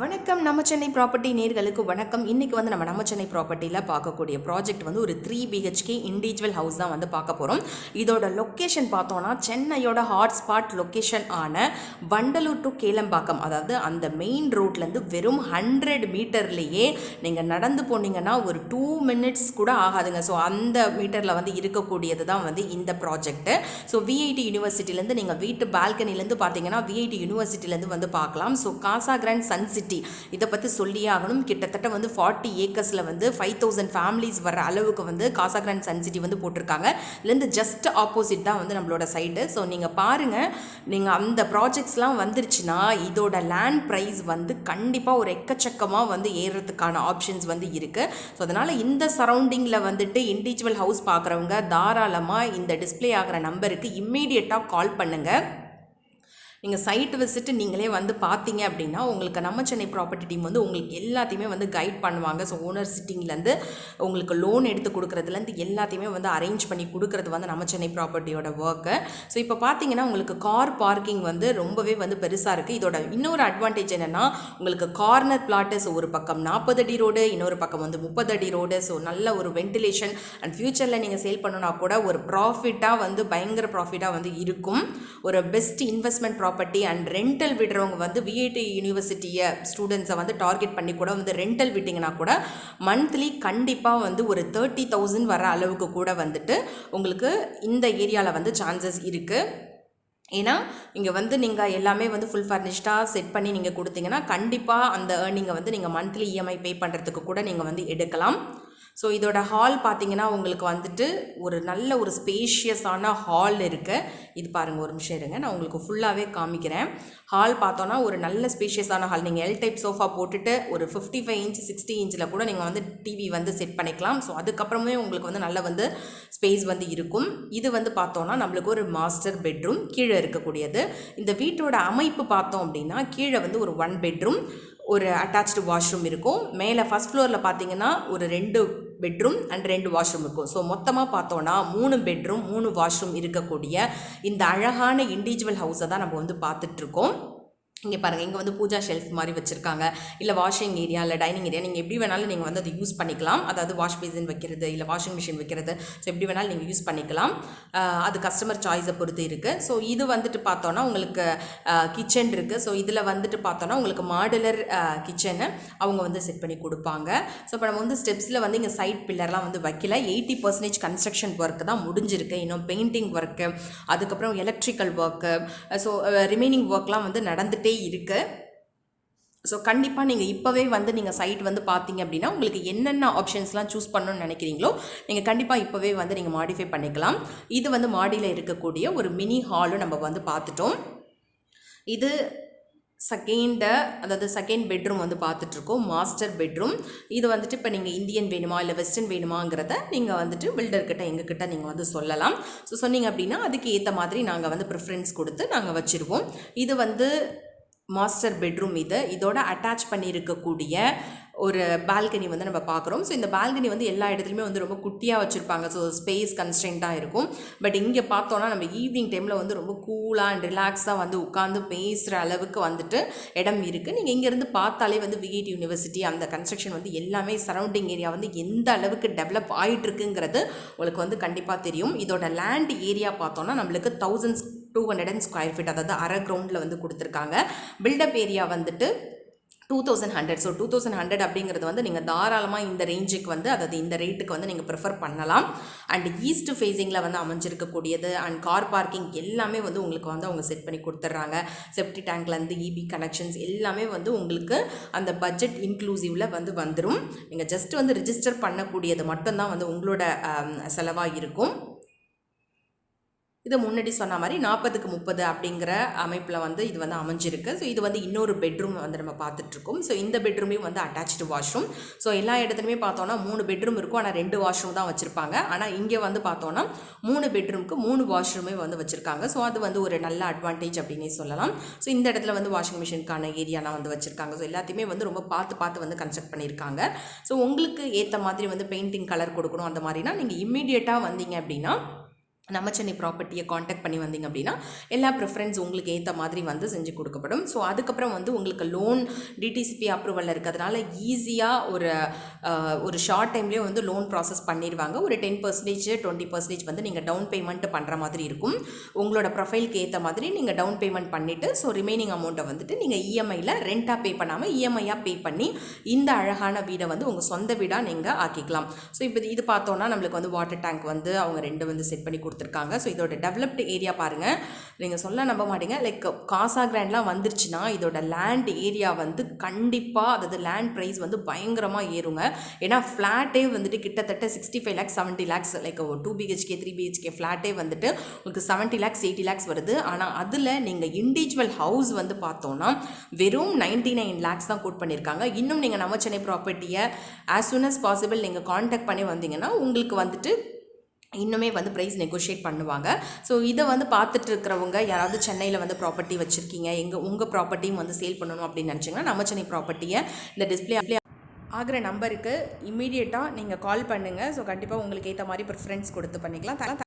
வணக்கம். நம்ம சென்னை ப்ராப்பர்ட்டி நேர்களுக்கு வணக்கம். இன்றைக்கி வந்து நம்ம நம்ம சென்னை ப்ராப்பர்ட்டியில் பார்க்கக்கூடிய ப்ராஜெக்ட் வந்து ஒரு த்ரீ பிஹெச்கே இண்டிவிஜுவல் ஹவுஸ் தான் வந்து பார்க்க போகிறோம் இதோட லொக்கேஷன் பார்த்தோன்னா சென்னையோட ஹாட் ஸ்பாட் லொக்கேஷன் ஆன வண்டலூர் டு கேளம்பாக்கம் அதாவது அந்த மெயின் ரோட்லேருந்து வெறும் ஹண்ட்ரட் மீட்டர்லேயே நீங்கள் நடந்து போனீங்கன்னா ஒரு டூ மினிட்ஸ் கூட ஆகாதுங்க. ஸோ அந்த மீட்டரில் வந்து இருக்கக்கூடியது தான் வந்து இந்த ப்ராஜெக்ட்டு ஸோ விஐடி யூனிவர்சிட்டிலேருந்து நீங்கள் வீட்டு பால்கனிலேருந்து பார்த்தீங்கன்னா விஐடி யூனிவர்சிட்டிலேருந்து வந்து பார்க்கலாம். So Casa Grand Sun City இதை பற்றி சொல்லியே ஆகணும். கிட்டத்தட்ட வந்து ஃபார்ட்டி ஏக்கர்ஸில் வந்து ஃபைவ் தௌசண்ட் ஃபேமிலிஸ் வர அளவுக்கு வந்து காசா கிராண்ட் சன் சிட்டி வந்து போட்டிருக்காங்க. இதுலேருந்து ஜஸ்ட் ஆப்போசிட் தான் வந்து நம்மளோட சைடு ஸோ நீங்கள் பாருங்கள் நீங்கள் அந்த ப்ராஜெக்ட்ஸ்லாம் வந்துருச்சுன்னா இதோட லேண்ட் ப்ரைஸ் வந்து கண்டிப்பாக ஒரு எக்கச்சக்கமாக வந்து ஏறுறதுக்கான ஆப்ஷன்ஸ் வந்து இருக்குது ஸோ அதனால் இந்த சரௌண்டிங்கில் வந்துட்டு இண்டிவிஜுவல் ஹவுஸ் பார்க்குறவங்க தாராளமாக இந்த டிஸ்ப்ளே ஆகிற நம்பருக்கு இம்மீடியட்டாக கால் பண்ணுங்கள் நீங்கள் சைட் விசிட்டு நீங்களே வந்து பார்த்தீங்க அப்படின்னா உங்களுக்கு நம்ம சென்னை ப்ராப்பர்ட்டி டீம் வந்து உங்களுக்கு எல்லாத்தையுமே வந்து கைட் பண்ணுவாங்க. ஸோ ஓனர் சிட்டிங்லேருந்து உங்களுக்கு லோன் எடுத்து கொடுக்குறதுலேருந்து எல்லாத்தையுமே வந்து அரேஞ்ச் பண்ணி கொடுக்குறது வந்து நம்ம சென்னை ப்ராப்பர்ட்டியோட ஒர்க்கு ஸோ இப்போ பார்த்தீங்கன்னா உங்களுக்கு கார் பார்க்கிங் வந்து ரொம்பவே வந்து பெருசாக இருக்குது இதோட இன்னொரு அட்வான்டேஜ் என்னென்னா உங்களுக்கு கார்னர் பிளாட்டு ஸோ ஒரு பக்கம் நாற்பது அடி ரோடு இன்னொரு பக்கம் வந்து முப்பது அடி ரோடு ஸோ நல்ல ஒரு வென்டிலேஷன் அண்ட் ஃப்யூச்சரில் நீங்கள் சேல் பண்ணுனா கூட ஒரு ப்ராஃபிட்டாக வந்து பயங்கர ப்ராஃபிட்டாக வந்து இருக்கும். ஒரு best investment property and rental விடுறவங்க வந்து விஐடி யூனிவர்சிட்டியை ஸ்டூடெண்ட்ஸை வந்து டார்கெட் பண்ணி கூட வந்து ரெண்டல் விட்டிங்கன்னா கூட மந்த்லி கண்டிப்பாக வந்து ஒரு தேர்ட்டி தௌசண்ட் வர அளவுக்கு கூட வந்துட்டு உங்களுக்கு இந்த ஏரியாவில் வந்து சான்சஸ் இருக்குது ஏன்னா இங்கே வந்து நீங்கள் எல்லாமே வந்து ஃபுல் ஃபர்னிஷ்டாக செட் பண்ணி நீங்கள் கொடுத்தீங்கன்னா கண்டிப்பாக அந்த ஏர்னிங்கை வந்து நீங்கள் மந்த்லி இஎம்ஐ பே பண்ணுறதுக்கு கூட நீங்கள் வந்து எடுக்கலாம். ஸோ இதோட ஹால் பார்த்தீங்கன்னா உங்களுக்கு வந்துட்டு ஒரு நல்ல ஒரு ஸ்பேஷியஸான ஹால் இருக்குது இது பாருங்கள் ஒரு நிமிஷம் இருங்க. நான் உங்களுக்கு ஃபுல்லாகவே காமிக்கிறேன். ஹால் பார்த்தோன்னா ஒரு நல்ல ஸ்பேஷியஸான ஹால் நீங்கள் எல் டைப் சோஃபா போட்டுட்டு ஒரு ஃபிஃப்டி ஃபைவ் இன்ச் சிக்ஸ்டி இன்ச்சில் கூட நீங்கள் வந்து டிவி வந்து செட் பண்ணிக்கலாம். ஸோ அதுக்கப்புறமே உங்களுக்கு வந்து நல்ல வந்து ஸ்பேஸ் வந்து இருக்கும். இது வந்து பார்த்தோன்னா நம்மளுக்கு ஒரு மாஸ்டர் பெட்ரூம் கீழே இருக்கக்கூடியது. இந்த வீட்டோட அமைப்பு பார்த்தோம் அப்படின்னா கீழே வந்து ஒரு ஒன் பெட்ரூம் ஒரு அட்டாச்டு வாஷ்ரூம் இருக்கும். மேலே ஃபஸ்ட் ஃப்ளோரில் பார்த்தீங்கன்னா ஒரு ரெண்டு பெட்ரூம் அண்ட் ரெண்டு வாஷ்ரூம் இருக்கும். ஸோ மொத்தமாக பார்த்தோன்னா மூணு பெட்ரூம் மூணு வாஷ்ரூம் இருக்கக்கூடிய இந்த அழகான இண்டிவிஜுவல் ஹவுஸை தான் நம்ம வந்து பார்த்துட்ருக்கோம் இங்கே பாருங்கள் இங்கே வந்து பூஜா ஷெல்ஃப் மாதிரி வச்சுருக்காங்க. இல்லை வாஷிங் ஏரியா இல்லை டைனிங் ஏரியா நீங்கள் எப்படி வேணாலும் நீங்கள் வந்து அதை யூஸ் பண்ணிக்கலாம். அதாவது வாஷ் பேசின் வைக்கிறது இல்லை வாஷிங் மிஷின் வைக்கிறது. ஸோ எப்படி வேணாலும் நீங்கள் யூஸ் பண்ணிக்கலாம். அது கஸ்டமர் சாய்ஸை பொறுத்து இருக்குது ஸோ இது வந்துட்டு பார்த்தோன்னா உங்களுக்கு கிச்சன் இருக்குது ஸோ இதில் வந்துட்டு பார்த்தோன்னா உங்களுக்கு மாடுலர் கிச்சனு அவங்க வந்து செட் பண்ணி கொடுப்பாங்க. ஸோ இப்போ நம்ம வந்து ஸ்டெப்ஸில் வந்து இங்கே சைட் பில்லர்லாம் வந்து வைக்கல. எயிட்டி பர்சன்டேஜ் கன்ஸ்ட்ரக்ஷன் ஒர்க் தான் முடிஞ்சிருக்கு. இன்னும் பெயிண்டிங் ஒர்க்கு அதுக்கப்புறம் எலக்ட்ரிக்கல் ஒர்க்கு ஸோ ரிமைனிங் ஒர்க்லாம் வந்து நடந்துகிட்டே இருக்குது ஸோ கண்டிப்பாக நீங்கள் இப்போவே வந்து நீங்கள் சைட் வந்து பார்த்தீங்க அப்படின்னா உங்களுக்கு என்னென்ன ஆப்ஷன்ஸ்லாம் சூஸ் பண்ணணும்னு நினைக்கிறீங்களோ நீங்கள் கண்டிப்பாக இப்போவே வந்து நீங்கள் மாடிஃபை பண்ணிக்கலாம். இது வந்து மாடியில் இருக்கக்கூடிய ஒரு மினி ஹாலும் நம்ம வந்து பார்த்துட்டோம் இது செகண்ட அதாவது செகண்ட் பெட்ரூம் வந்து பார்த்துட்ருக்கோம் மாஸ்டர் பெட்ரூம் இது வந்துட்டு இப்போ நீங்கள் இந்தியன் வேணுமா இல்லை வெஸ்டர்ன் வேணுமாங்கிறத நீங்கள் வந்துட்டு பில்டர்கிட்ட எங்ககிட்ட நீங்கள் வந்து சொல்லலாம். ஸோ சொன்னீங்க அப்படின்னா அதுக்கு ஏற்ற மாதிரி நாங்கள் வந்து ப்ரிஃபரன்ஸ் கொடுத்து நாங்கள் வச்சுருவோம். இது வந்து மாஸ்டர் பெட்ரூம் இது. இதோட அட்டாச் பண்ணியிருக்கக்கூடிய ஒரு பால்கனி வந்து நம்ம பார்க்குறோம். ஸோ இந்த பால்கனி வந்து எல்லா இடத்துலையுமே வந்து ரொம்ப குட்டியாக வச்சுருப்பாங்க. ஸோ ஸ்பேஸ் கன்ஸ்டன்ட்டாக இருக்கும். பட் இங்கே பார்த்தோன்னா நம்ம ஈவினிங் டைமில் வந்து ரொம்ப கூலாக அண்ட் ரிலாக்ஸாக வந்து உட்காந்து பேசுகிற அளவுக்கு வந்துட்டு இடம் இருக்குது நீங்கள் இங்கேருந்து பார்த்தாலே வந்து விஐடி யூனிவர்சிட்டி அந்த கன்ஸ்ட்ரக்ஷன் வந்து எல்லாமே சரௌண்டிங் ஏரியா வந்து எந்த அளவுக்கு டெவலப் ஆகிட்டுருக்குங்கிறது உங்களுக்கு வந்து கண்டிப்பாக தெரியும். இதோட லேண்ட் ஏரியா பார்த்தோன்னா நம்மளுக்கு thousands two hundred and square feet அதாவது அரை கிரவுண்டில் வந்து கொடுத்துருக்காங்க. பில்டப் ஏரியா வந்துட்டு two thousand hundred so two thousand hundred அப்படிங்கிறது வந்து நீங்கள் தாராளமாக இந்த ரேஞ்சுக்கு வந்து அதாவது இந்த ரேட்டுக்கு வந்து நீங்கள் ப்ரிஃபர் பண்ணலாம். அண்ட் ஈஸ்ட் ஃபேஸிங்கில் வந்து அமைஞ்சிருக்கக்கூடியது அண்ட் கார் பார்க்கிங் எல்லாமே வந்து உங்களுக்கு வந்து அவங்க செட் பண்ணி கொடுத்துட்றாங்க. செப்டி டேங்க்லேருந்து இபி கனெக்ஷன்ஸ் எல்லாமே வந்து உங்களுக்கு அந்த பட்ஜெட் இன்க்ளூசிவில் வந்து வந்துடும் நீங்கள் ஜஸ்ட் வந்து ரிஜிஸ்டர் பண்ணக்கூடியது மட்டும்தான் வந்து உங்களோட செலவாக இருக்கும். இது முன்னாடி சொன்ன மாதிரி நாற்பதுக்கு முப்பது அப்படிங்கிற அமைப்பில் வந்து இது வந்து அமைஞ்சிருக்கு. ஸோ இது வந்து இன்னொரு பெட்ரூம் வந்து நம்ம பார்த்துட்ருக்கோம். ஸோ இந்த பெட்ரூமையும் வந்து அட்டாச்சு வாஷ்ரூம் ஸோ எல்லா இடத்துலையுமே பார்த்தோன்னா மூணு பெட்ரூம் இருக்கும். ஆனால் ரெண்டு வாஷ்ரூம் தான் வச்சுருப்பாங்க. ஆனால் இங்கே வந்து பார்த்தோன்னா மூணு பெட்ரூமுக்கு மூணு வாஷ்ரூமே வந்து வச்சுருக்காங்க. ஸோ அது வந்து ஒரு நல்ல அட்வான்டேஜ் அப்படின்னே சொல்லலாம். ஸோ இந்த இடத்துல வந்து வாஷிங் மிஷினுக்கான ஏரியாலாம் வந்து வச்சுருக்காங்க. ஸோ எல்லாத்தையுமே வந்து ரொம்ப பார்த்து பார்த்து வந்து கன்ஸ்ட்ரக்ட் பண்ணியிருக்காங்க. ஸோ உங்களுக்கு ஏற்ற மாதிரி வந்து பெயிண்டிங் கலர் கொடுக்கணும் அந்த மாதிரினா நீங்கள் இம்மீடியட்டாக வந்தீங்க அப்படின்னா நம்ம சென்னை ப்ராப்பர்ட்டியை காண்டாக்ட் பண்ணி வந்தீங்க அப்படின்னா எல்லா ப்ரிஃபரன்ஸ் உங்களுக்கு ஏற்ற மாதிரி வந்து செஞ்சு கொடுக்கப்படும். ஸோ அதுக்கப்புறம் வந்து உங்களுக்கு லோன் டிடிசிபி அப்ரூவலில் இருக்கிறதுனால ஈஸியாக ஒரு ஒரு ஷார்ட் டைம்லேயே வந்து லோன் ப்ராசஸ் பண்ணிடுவாங்க. ஒரு டென் பர்சன்டேஜ் டுவெண்ட்டி பர்சன்டேஜ் வந்து நீங்கள் டவுன் பேமெண்ட் பண்ணுற மாதிரி இருக்கும். உங்களோட ப்ரொஃபைலுக்கு ஏற்ற மாதிரி நீங்கள் டவுன் பேமெண்ட் பண்ணிவிட்டு ஸோ ரிமைனிங் அமௌண்ட்டை வந்துட்டு நீங்கள் இஎம்ஐயில் ரெண்ட்டாக பே பண்ணாமல் இஎம்ஐயாக பே பண்ணி இந்த அழகான வீடை வந்து உங்கள் சொந்த வீடாக நீங்கள் ஆக்கிக்கலாம். ஸோ இப்போ இது பார்த்தோன்னா நம்மளுக்கு வந்து வாட்டர் டேங்க் வந்து அவங்க ரெண்டு வந்து செட் பண்ணி கொடுத்துருக்காங்க. ஸோ இதோட டெவலப்டு ஏரியா பாருங்கள் நீங்கள் சொல்ல நம்ப மாட்டீங்க. லைக் காசா கிராண்ட்லாம் வந்துருச்சுன்னா இதோட லேண்ட் ஏரியா வந்து கண்டிப்பாக அதாவது லேண்ட் ப்ரைஸ் வந்து பயங்கரமாக ஏறுங்க. ஏன்னா ஃப்ளாட்டே வந்துட்டு கிட்டத்தட்ட sixty five lakhs seventy lakhs like two BHK three BHK ஃப்ளாட்டே வந்துட்டு உங்களுக்கு செவன்ட்டி லேக்ஸ் எயிட்டி லேக்ஸ் வருது. ஆனால் அதில் நீங்கள் இண்டிவிஜுவல் ஹவுஸ் வந்து பார்த்தோன்னா வெறும் நைன்டி நைன் லேக்ஸ் தான் கோட் பண்ணியிருக்காங்க இன்னும் நீங்கள் நம்ம சென்னை ப்ராப்பர்ட்டியை ஆஸ் சூன் அஸ் பாசிபிள் நீங்கள் காண்டாக்ட் பண்ணி வந்தீங்கன்னா உங்களுக்கு வந்துட்டு இன்னுமே வந்து ப்ரைஸ் நெகோஷியேட் பண்ணுவாங்க. ஸோ இதை வந்து பார்த்துட்டு இருக்கிறவங்க யாராவது சென்னையில் வந்து ப்ராப்பர்ட்டி வச்சுருக்கீங்க எங்கள் உங்கள் ப்ராப்பர்ட்டியும் வந்து சேல் பண்ணணும் அப்படின்னு நினச்சிங்கன்னா நம்ம சென்னை ப்ராப்பர்ட்டியை இந்த டிஸ்பிளே ஆகிற நம்பருக்கு இமீடியட்டாக நீங்கள் கால் பண்ணுங்கள் ஸோ கண்டிப்பாக உங்களுக்கு ஏற்ற மாதிரி ப்ரிஃபரன்ஸ் கொடுத்து பண்ணிக்கலாம்.